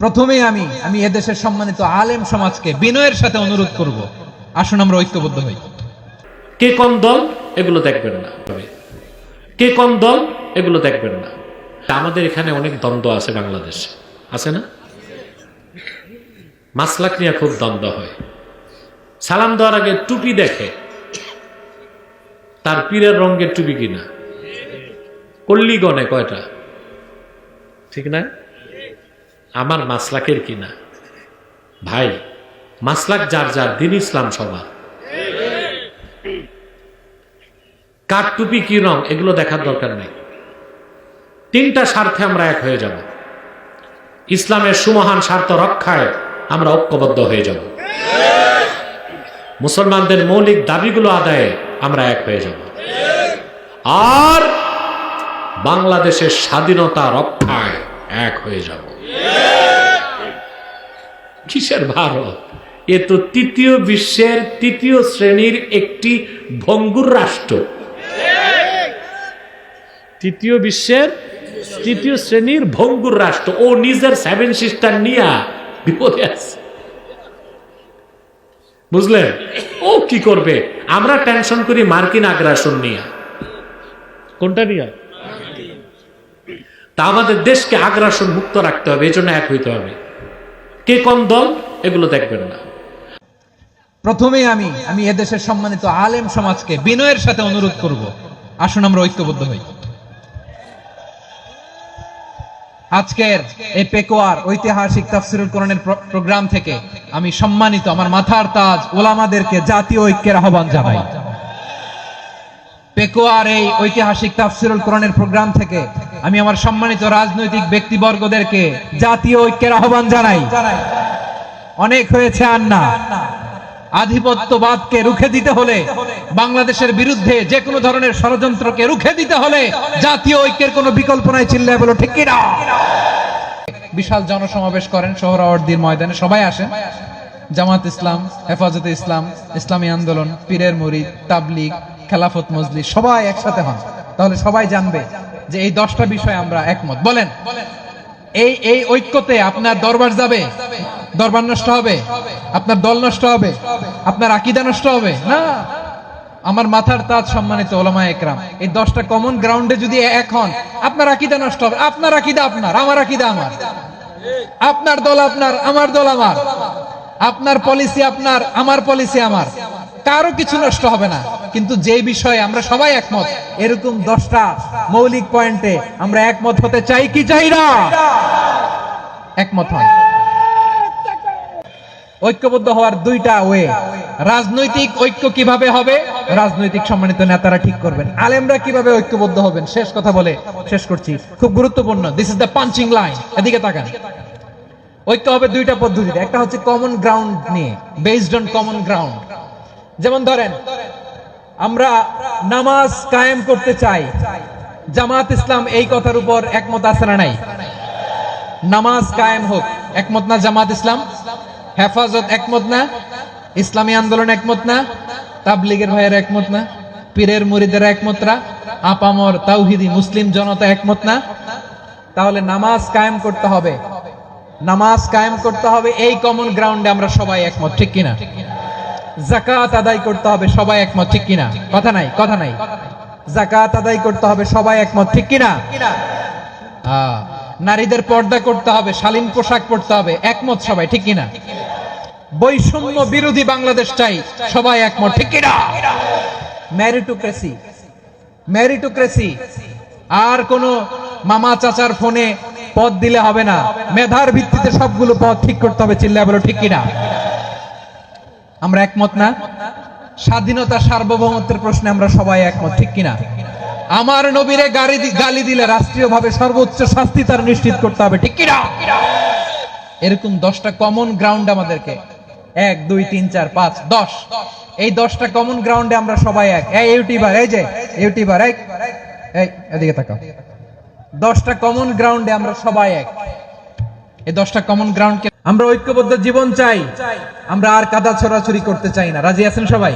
প্রথমেই আমি আমি এদেশের সম্মানিত আলেম সমাজকে বিনয়ের সাথে অনুরোধ করব। আসুন আমরা ঐক্যবদ্ধ হই। কে কোন দল, এগুলো দেখবেন না। কে কোন দল, এগুলো দেখবেন না। আমাদের এখানে অনেক দ্বন্দ্ব আছে বাংলাদেশে। আছে না? মাসলাক নিয়ে খুব দ্বন্দ্ব হয়। সালাম দেওয়ার আগে টুপি দেখে। তার পীরের রঙের টুপি কিনা? কল্লি গনে কয়টা? ঠিক না? আমার মাসলাকের কিনা? ভাই, মাসলাক যার যার, দিন ইসলাম সবার। কার টুপি কি রং, এগুলো দেখার দরকার নেই। তিনটা স্বার্থে আমরা এক হয়ে যাব। ইসলামের সুমহান স্বার্থ রক্ষায় আমরা ঐক্যবদ্ধ হয়ে যাব। মুসলমানদের মৌলিক দাবিগুলো আদায়ে আমরা এক হয়ে যাব। আর বাংলাদেশের স্বাধীনতা রক্ষায় এক হয়ে যাব। কিসের ভারত? এ তো তৃতীয় বিশ্বের তৃতীয় শ্রেণির একটি ভঙ্গুর রাষ্ট্র। তৃতীয় বিশ্বের তৃতীয় শ্রেণির ভঙ্গুর রাষ্ট্র। ও নিজের সেভেন সিস্টার নিয়া বিপদে আছে। বুঝলেন? ও কি করবে? আমরা টেনশন করি মার্কিন আগ্রাসন নিয়ে। কোনটা নিয়ে? তা আমাদের দেশকে আগ্রাসন মুক্ত রাখতে হবে এই জন্য এক হইতে হবে। কে কোন দল, এগুলো দেখবেন না। প্রথমেই আমি আমি এদেশের সম্মানিত আলেম সমাজকে বিনয়ের সাথে অনুরোধ করব। আসুন আমরা ঐক্যবদ্ধ হই। আজকের এই পেকোয়ার ঐতিহাসিক তাফসিরুল কোরআনের প্রোগ্রাম থেকে আমি সম্মানিত আমার মাথার তাজ ওলামাদেরকে জাতীয় ঐক্যের আহ্বান জানাই। পেকোয়ার এই ঐতিহাসিক তাফসিরুল কোরআনের প্রোগ্রাম থেকে আমি আমার সম্মানিত রাজনৈতিক ব্যক্তিবর্গদেরকে জাতীয় ঐক্যের আহ্বান জানাই। অনেক হয়েছে আর না আধিপত্যবাদকে রুখে দিতে হলে, বাংলাদেশের বিরুদ্ধে যে কোনো ধরনের ষড়যন্ত্রকে রুখে দিতে হলে জাতীয় ঐক্যের কোনো বিকল্প নাই চিল্লায় বলো, ঠিক কিনা? বিশাল জনসমাবেশ করেন সোহরাওয়ার্দির ময়দানে, সবাই আসেন। জামাত ইসলাম, হেফাজতে ইসলাম, ইসলামী আন্দোলন, পীরের মুরিদ তাবলিগ খেলাফত মজলিস, সবাই একসাথে হন। তাহলে সবাই জানবে যে এই দশটা বিষয়ে আমরা একমত। বলেন, এই এই ঐক্যতে আপনার দরবার যাবে, দরবার নষ্ট হবে, আপনার দল নষ্ট হবে, আপনার আকিদা নষ্ট হবে? না। আমার মাথার তাজ সম্মানিত ওলামা একরাম, এই দশটা কমন গ্রাউন্ডে যদি এক হন, আপনার আকিদা নষ্ট হবে। আপনার আকিদা আপনার, আমার আকিদা আমার। আপনার দল আপনার, আমার দল আমার। আপনার পলিসি আপনার, আমার পলিসি আমার। কারও কিছু নষ্ট হবে না। কিন্তু যে বিষয়ে আমরা সবাই একমত, এরকম দশটা মৌলিক পয়েন্টে আমরা একমত হতে চাই কি চাই না? একমত হন ঐক্যবদ্ধ হওয়ার দুইটা ওয়ে। রাজনৈতিক ঐক্য কীভাবে হবে? রাজনৈতিক সম্মানিত নেতারা ঠিক করবেন। আলেমরা কীভাবে ঐক্যবদ্ধ হবেন? শেষ কথা বলে শেষ করছি। খুব গুরুত্বপূর্ণ। This is the punching line এদিকে তাকান। ঐক্য হবে দুইটা পদ্ধতিতে। একটা হচ্ছে কমন গ্রাউন্ড নিয়ে বেসড অন কমন গ্রাউন্ড যেমন ধরেন আমরা নামাজ কায়েম করতে চাই। জামাত ইসলাম এই কথার উপর একমত আছে না নাই? নামাজ কায়েম হোক, একমত না জামাত ইসলাম? হেফাজত একমত না? ইসলামী আন্দোলন একমত না? তাবলিগের ভাইয়ের একমত না? পীরের মুরিদের একমত না? আপামর তাওহিদি মুসলিম জনতা একমত না? তাহলে নামাজ কায়েম করতে হবে। নামাজ কায়েম করতে হবে, এই কমন গ্রাউন্ডে আমরা সবাই একমত, ঠিক কিনা? জাকাত আদায় করতে হবে, সবাই একমত, ঠিক কিনা? কথা নাই কথা নাই। জাকাত আদায় করতে হবে, সবাই একমত, ঠিক কিনা? নারীদের পর্দা করতে হবে, শালীন পোশাক পরতে হবে, একমত সবাই, ঠিক কিনা? বৈষম্য বিরোধী বাংলাদেশ চাই, সবাই একমত, ঠিক কিনা? ম্যারিটোক্রেসি ম্যারিটোক্রেসি আর কোন মামা চাচার ফোনে পদ দিলে হবে না। মেধার ভিত্তিতে সবগুলো পদ ঠিক করতে হবে চিল্লা বলো, ঠিক কিনা? আমরা একমত না? স্বাধীনতা সার্বভৌমত্বের প্রশ্নে আমরা সবাই একমত, ঠিক কিনা? আমার নবীরে গাড়ি গালি দিলে রাষ্ট্রীয়ভাবে সর্বোচ্চ শাস্তি তার নিশ্চিত করতে হবে, ঠিক কিনা? এরকম দশটা কমন গ্রাউন্ড আমাদেরকে। এক, দুই, তিন, চার, পাঁচ, দশ। এই দশটা কমন গ্রাউন্ডে আমরা সবাই এক। ইউটিউবার, এই যে, ইউটিউবার, এই এদিকে তাকাও। দশটা কমন গ্রাউন্ডে আমরা সবাই এক। এই দশটা কমন গ্রাউন্ডকে আমরা ঐক্যবদ্ধ জীবন চাই। আমরা আর কাদা ছড়াছড়ি করতে চাই না। রাজি আছেন সবাই?